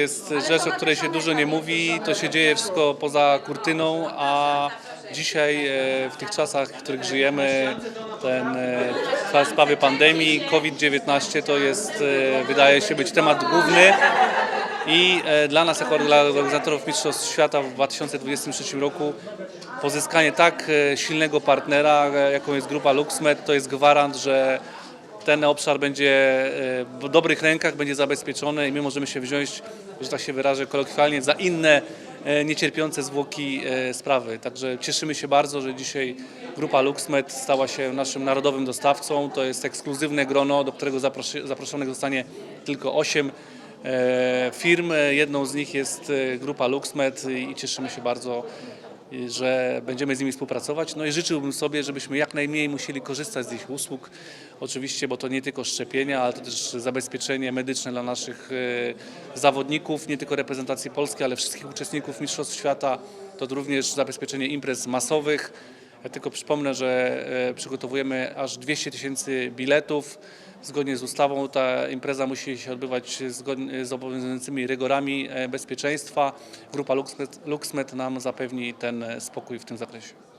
jest rzecz, o której się dużo nie mówi, to się dzieje wszystko poza kurtyną, a dzisiaj e, w tych czasach, w których żyjemy, ten e, w sprawie pandemii COVID-19 to jest, e, wydaje się być temat główny. I dla nas, jako dla organizatorów Mistrzostw Świata w 2023 roku, pozyskanie tak silnego partnera, jaką jest grupa LuxMed, to jest gwarant, że ten obszar będzie e, w dobrych rękach, będzie zabezpieczony i my możemy się wziąć, że tak się wyrażę kolokwialnie, za inne e, niecierpiące zwłoki e, sprawy. Także cieszymy się bardzo, że dzisiaj grupa LuxMed stała się naszym narodowym dostawcą. To jest ekskluzywne grono, do którego zaproszonych zostanie tylko 8 e, firm. Jedną z nich jest grupa LuxMed i cieszymy się bardzo, że będziemy z nimi współpracować. No i życzyłbym sobie, żebyśmy jak najmniej musieli korzystać z ich usług. Oczywiście, bo to nie tylko szczepienia, ale to też zabezpieczenie medyczne dla naszych e, zawodników, nie tylko reprezentacji Polski, ale wszystkich uczestników Mistrzostw Świata. To również zabezpieczenie imprez masowych. Ja tylko przypomnę, że e, przygotowujemy aż 200 tysięcy biletów. Zgodnie z ustawą ta impreza musi się odbywać zgodnie z obowiązującymi rygorami e, bezpieczeństwa. Grupa LuxMed, LuxMed nam zapewni ten spokój w tym zakresie.